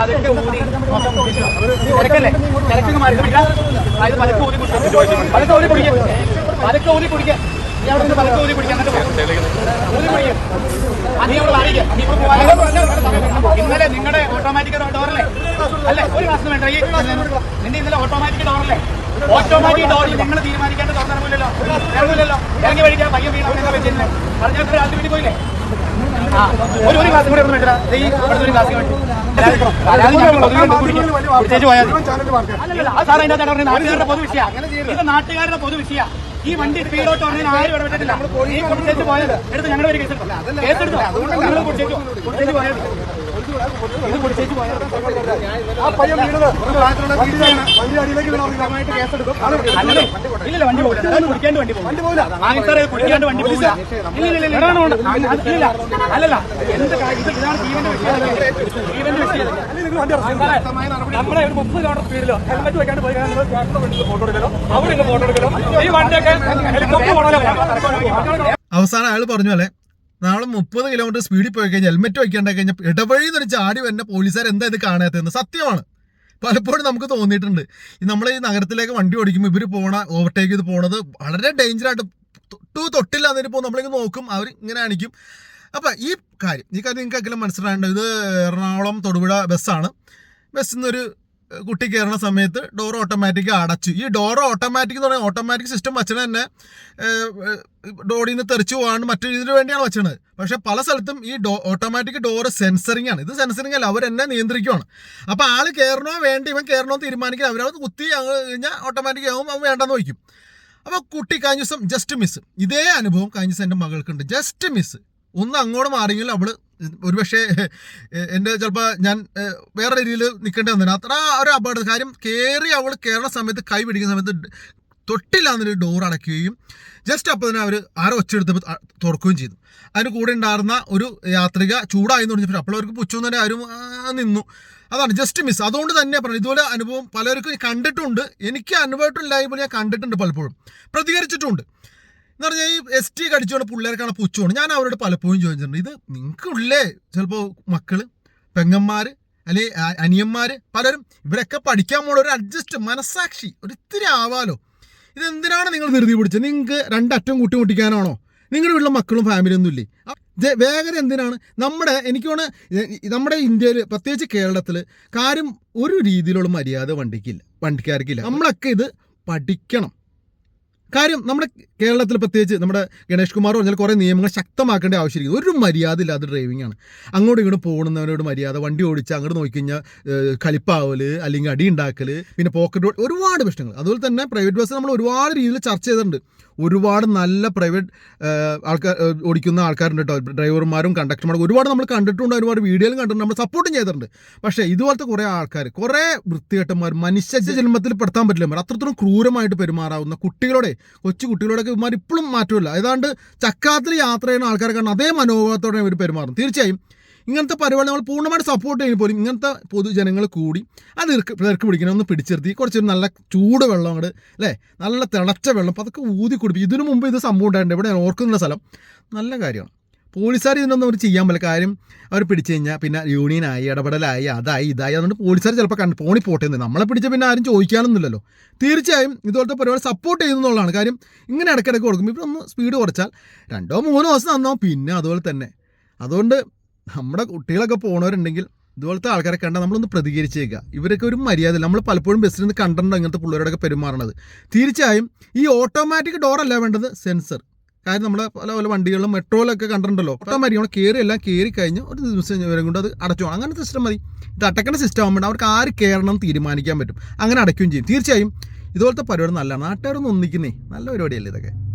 അതൊക്കെ ഊതി തിരക്കല്ലേ? തിരക്കൊക്കെ മാറി അതായത് പലക്കെ ഊതി കുടിക്കാം പലക്കെ ഊതി കുടിക്കാം പലക്കെ ഊതി കുടിക്കാം നീ അവിടെ നിന്ന് പലക്കെ ഊതി കുടിക്കാം എന്നിട്ട് പോ. ഊതി കുടിക്കാം അത് നീ ഇവിടെ മാറിയില്ല നീ ഇവിടെ ഇന്നലെ നിങ്ങളുടെ ഓട്ടോമാറ്റിക് ഡോറല്ലേ അല്ലേ? ഒരു ക്ലാസ് വേണ്ട. ഈ നിന്റെ ഇന്നലെ ഓട്ടോമാറ്റിക് ഡോറല്ലേ ഓട്ടോമാറ്റിക് ഡോറിൽ നിങ്ങൾ തീരുമാനിക്കേണ്ട തുറന്നിറങ്ങില്ലല്ലോ ഇറങ്ങില്ലല്ലോ ഇറങ്ങി വഴിക്കാൻ പയ്യൻ വീട് അവിടെ വെച്ചിരുന്നത് പറഞ്ഞിട്ട് രാത്രി വീട്ടിൽ പോയില്ലേ? ഒരു ഒരു ക്ലാസ് കൂടെ ഒന്ന് ഈ ഇവിടുത്തെ ഒരു ക്ലാസ് വേണ്ടി. അല്ലാതെ അല്ലാതെ ഞങ്ങൾ പൊതുവെ എടുത്ത് കുടിക്കും. കുടിച്ചേച്ച് അല്ലല്ല, അത് സാറേ ഇതിനകത്ത് പറഞ്ഞത് നാട്ടുകാരുടെ പൊതു വിഷയ ഇത് നാട്ടുകാരുടെ പൊതു വിഷയ ഈ വണ്ടി സ്പീഡോട്ട് വന്നതിന് ആരും ഇടപെട്ടിട്ടില്ല ഈ കുടിച്ചേച്ച് പോയത് എടുത്ത് ഞങ്ങളുടെ ഒരു കേസ് എടുത്തോ. കേസ് എടുത്തോ. നിങ്ങൾ കുടിച്ചേച്ചു കുടിച്ചേച്ച് പോയത് ആ പയ്യൻ വണ്ടി ഇല്ല വണ്ടി വണ്ടി വണ്ടി പോകില്ല ഇല്ല അല്ലല്ല എന്ത് ഇതാണ് ഒരു സ്പീഡിലോ വെക്കാണ്ട് ഫോട്ടോ ഫോട്ടോ ഈ വണ്ടിയൊക്കെ അവസാനം അയാൾ പറഞ്ഞു പോലെ നാളെ മുപ്പത് കിലോമീറ്റർ സ്പീഡിൽ പോയി കഴിഞ്ഞാൽ ഹെൽമെറ്റ് വയ്ക്കേണ്ട കഴിഞ്ഞാൽ ഇടവഴി എന്നൊരു ചാടി വരുന്ന പോലീസുകാർ എന്താ ഇത് കാണാത്തതെന്ന് സത്യമാണ്. പലപ്പോഴും നമുക്ക് തോന്നിയിട്ടുണ്ട്. നമ്മൾ ഈ നഗരത്തിലേക്ക് വണ്ടി ഓടിക്കുമ്പോൾ ഇവർ പോണ ഓവർടേക്ക് ചെയ്ത് പോണത് വളരെ ഡേഞ്ചറായിട്ട് തൊട്ടു തൊട്ടില്ല എന്നിട്ട് പോകും നമ്മളിങ്ങനെ നോക്കും അവർ ഇങ്ങനെ കാണിക്കും. അപ്പം ഈ കാര്യം ഈ കാര്യം നിങ്ങൾക്ക് എങ്കിലും മനസ്സിലാകേണ്ടത് ഇത് എറണാകുളം തൊടുപുഴ ബസ്സാണ് ബസ്സിൽ നിന്നൊരു കുട്ടി കയറുന്ന സമയത്ത് ഡോർ ഓട്ടോമാറ്റിക് അടച്ചു. ഈ ഡോർ ഓട്ടോമാറ്റിക് എന്ന് പറഞ്ഞാൽ ഓട്ടോമാറ്റിക് സിസ്റ്റം വച്ചത് തന്നെ ഡോറിൽ നിന്ന് തെറിച്ചു പോകാണ്ട് മറ്റു ഇതിനു വേണ്ടിയാണ് വെച്ചത് പക്ഷെ പല സ്ഥലത്തും ഈ ഡോ ഓട്ടോമാറ്റിക് ഡോർ സെൻസറിങ് ആണ്. ഇത് സെൻസറിങ് അല്ല എന്നെ നിയന്ത്രിക്കുവാണ്. അപ്പോൾ ആൾ കയറണോ വേണ്ട ഇവൻ കയറണോ തീരുമാനിക്കുക അവരത് കുത്തി കഴിഞ്ഞാൽ ഓട്ടോമാറ്റിക് ആവും അവൻ വേണ്ടെന്ന് വയ്ക്കും. അപ്പോൾ കുട്ടി കഴിഞ്ഞ ദിവസം ജസ്റ്റ് മിസ് ഇതേ അനുഭവം കഴിഞ്ഞ ദിവസം എന്റെ മകൾക്കുണ്ട്. ജസ്റ്റ് മിസ് ഒന്ന് അങ്ങോട്ട് മാറിയെങ്കിലും അവൾ ഒരുപക്ഷെ എന്റെ ചിലപ്പോൾ ഞാൻ വേറെ രീതിയിൽ നിൽക്കേണ്ടി വന്നില്ല അത്ര ഒരു അപകടം കാര്യം കയറി അവൾ കയറുന്ന സമയത്ത് കൈ പിടിക്കുന്ന സമയത്ത് തൊട്ടില്ല എന്നൊരു ഡോർ അടയ്ക്കുകയും ജസ്റ്റ് അപ്പോൾ തന്നെ അവർ ആരോ ഒച്ചെടുത്തപ്പോൾ തുറക്കുകയും ചെയ്തു. അതിന് കൂടെ ഉണ്ടായിരുന്ന ഒരു യാത്രിക ചൂടായി എന്ന് പറഞ്ഞപ്പോൾ അപ്പോൾ അവർക്ക് പുച്ഛം തന്നെ ആരും നിന്നു. അതാണ് ജസ്റ്റ് മിസ് അതുകൊണ്ട് തന്നെ പറഞ്ഞു ഇതുപോലെ അനുഭവം പലർക്കും കണ്ടിട്ടുണ്ട്. എനിക്ക് അനുഭവമായിട്ടുണ്ടായപ്പോൾ ഞാൻ കണ്ടിട്ടുണ്ട് പലപ്പോഴും. പ്രതികരിച്ചിട്ടുണ്ട്. എന്ന് പറഞ്ഞാൽ ഈ എസ് ടി കടിച്ചുകൊണ്ട് പിള്ളേർക്കാണ് പുച്ഛമാണ് ഞാൻ അവരോട് പലപ്പോഴും ചോദിച്ചിട്ടുണ്ട് ഇത് നിങ്ങൾക്കുള്ളേ ചിലപ്പോൾ മക്കൾ പെങ്ങന്മാർ അല്ലെങ്കിൽ അനിയന്മാർ പലരും ഇവരൊക്കെ പഠിക്കാൻ പോണ ഒരു അഡ്ജസ്റ്റ് മനസാക്ഷി ഒരു ഇത്തിരി ആവാലോ ഇതെന്തിനാണ് നിങ്ങൾ ധൃതി പിടിച്ചത്? നിങ്ങൾക്ക് രണ്ടറ്റം കൂട്ടി മുട്ടിക്കാനാണോ? നിങ്ങളുടെ വീട്ടിലെ മക്കളും ഫാമിലിയൊന്നും ഇല്ലേ? വേഗത എന്തിനാണ്? നമ്മുടെ എനിക്ക് തോന്നുന്നത് നമ്മുടെ ഇന്ത്യയിൽ പ്രത്യേകിച്ച് കേരളത്തിൽ കാര്യം ഒരു രീതിയിലുള്ള മര്യാദ വണ്ടിക്കില്ല വണ്ടിക്കാർക്കില്ല. നമ്മളൊക്കെ ഇത് പഠിക്കണം. കാര്യം നമ്മുടെ കേരളത്തിൽ പ്രത്യേകിച്ച് നമ്മുടെ ഗണേഷ് കുമാർ പറഞ്ഞാൽ കുറേ നിയമങ്ങൾ ശക്തമാക്കേണ്ട ആവശ്യമില്ല. ഒരു മര്യാദ ഇല്ലാത്ത ഡ്രൈവിംഗ് ആണ്. അങ്ങോട്ടും ഇങ്ങോട്ടും പോകുന്നവരോട് മര്യാദ. വണ്ടി ഓടിച്ച് അങ്ങോട്ട് നോക്കിക്കഴിഞ്ഞാൽ കളിപ്പാവൽ അല്ലെങ്കിൽ അടി ഉണ്ടാക്കൽ പിന്നെ പോക്കറ്റ് ഒരുപാട് പ്രശ്നങ്ങൾ. അതുപോലെ തന്നെ പ്രൈവറ്റ് ബസ് നമ്മൾ ഒരുപാട് രീതിയിൽ ചർച്ച ചെയ്തിട്ടുണ്ട്. ഒരുപാട് നല്ല പ്രൈവറ്റ് ആൾക്കാർ ഓടിക്കുന്ന ആൾക്കാരുണ്ട് കേട്ടോ ഡ്രൈവർമാരും കണ്ടക്ടർമാരും ഒരുപാട് നമ്മൾ കണ്ടിട്ടുണ്ട്. ഒരുപാട് വീഡിയോയിലും കണ്ടിട്ടുണ്ട്. നമ്മൾ സപ്പോർട്ടും ചെയ്തിട്ടുണ്ട്. പക്ഷേ ഇതുപോലത്തെ കുറേ ആൾക്കാർ കുറേ വൃത്തികെട്ടന്മാർ മനുഷ്യ ജന്മത്തിൽ പെടുത്താൻ പറ്റില്ല. അത്രത്തോളം ക്രൂരമായിട്ട് പെരുമാറാവുന്ന കുട്ടികളോടെ കൊച്ചു കുട്ടികളോടൊക്കെ ഇവന്മാർ ഇപ്പോഴും മാറ്റമില്ല. ഏതാണ്ട് ചക്കാത്തിൽ യാത്ര ചെയ്യുന്ന ആൾക്കാരെ കാരണം അതേ മനോഭാവത്തോടെ ഇവർ പെരുമാറും തീർച്ചയായും ഇങ്ങനത്തെ പരിപാടി നമ്മൾ പൂർണമായിട്ട് സപ്പോർട്ട് ചെയ്യുന്ന പോലും ഇങ്ങനത്തെ പൊതുജനങ്ങൾ കൂടി അത് ഇവർക്ക് പിടിക്കണം ഒന്ന് പിടിച്ചിരുത്തി കുറച്ചൊരു നല്ല ചൂട് വെള്ളം അങ്ങോട്ട് അല്ലേ? നല്ല തിളച്ച വെള്ളം അപ്പോൾ അതൊക്കെ ഊതി കുടിപ്പിക്കും. ഇതിനു മുമ്പ് ഇത് സംഭവം ഉണ്ടായിട്ടുണ്ട്. ഇവിടെ ഓർക്കുന്ന സ്ഥലം നല്ല കാര്യമാണ്. പോലീസുകാർ ഇതിനൊന്നും അവർ ചെയ്യാൻ പറ്റില്ല. കാര്യം അവർ പിടിച്ചു കഴിഞ്ഞാൽ പിന്നെ യൂണിയനായി ഇടപെടലായി അതായി ഇതായി. അതുകൊണ്ട് പോലീസുകാർ ചിലപ്പോൾ കണ്ട് പോണി പോട്ടെ നമ്മളെ പിടിച്ച പിന്നെ ആരും ചോദിക്കാനൊന്നുമില്ലല്ലോ. തീർച്ചയായും ഇതുപോലത്തെ പരിപാടി സപ്പോർട്ട് ചെയ്യുന്നുള്ളതാണ് കാര്യം ഇങ്ങനെ ഇടയ്ക്കിടയ്ക്ക് കൊടുക്കും ഇപ്പോൾ ഒന്ന് സ്പീഡ് കുറച്ചാൽ രണ്ടോ മൂന്നോ ദിവസം നന്നാവും. പിന്നെ അതുപോലെ തന്നെ. അതുകൊണ്ട് നമ്മുടെ കുട്ടികളൊക്കെ പോണവരുണ്ടെങ്കിൽ ഇതുപോലത്തെ ആൾക്കാരെ കണ്ടാൽ നമ്മളൊന്ന് പ്രതികരിച്ചേക്കുക ഇവരൊക്കെ ഒരു മര്യാദ. നമ്മൾ പലപ്പോഴും ബസ്സിൽ നിന്ന് കണ്ടിട്ടുണ്ട് അങ്ങനത്തെ പിള്ളേരോടൊക്കെ പെരുമാറണത്? തീർച്ചയായും ഈ ഓട്ടോമാറ്റിക് ഡോർ അല്ല വേണ്ടത് സെൻസർ കാര്യം നമ്മളെ പല പല വണ്ടികളിലും മെട്രോയിലൊക്കെ കണ്ടിട്ടുണ്ടല്ലോ. ഓട്ടോമാറ്റിക് നമ്മൾ കയറി എല്ലാം കയറി കഴിഞ്ഞ് ഒരു ദിവസം വരെ കൊണ്ട് അത് അടച്ചു പോകണം അങ്ങനത്തെ സിസ്റ്റം മതി. ഇത് അടക്കേണ്ട സിസ്റ്റം ആകുമ്പോൾ അവർക്ക് ആര് കയറണം എന്ന് തീരുമാനിക്കാൻ പറ്റും. അങ്ങനെ അടയ്ക്കുകയും ചെയ്യും. തീർച്ചയായും ഇതുപോലത്തെ പരിപാടി നല്ലതാണ്. നാട്ടുകാരൊന്നും ഒന്നിക്കുന്നേ. നല്ല പരിപാടിയല്ലേ ഇതൊക്കെ?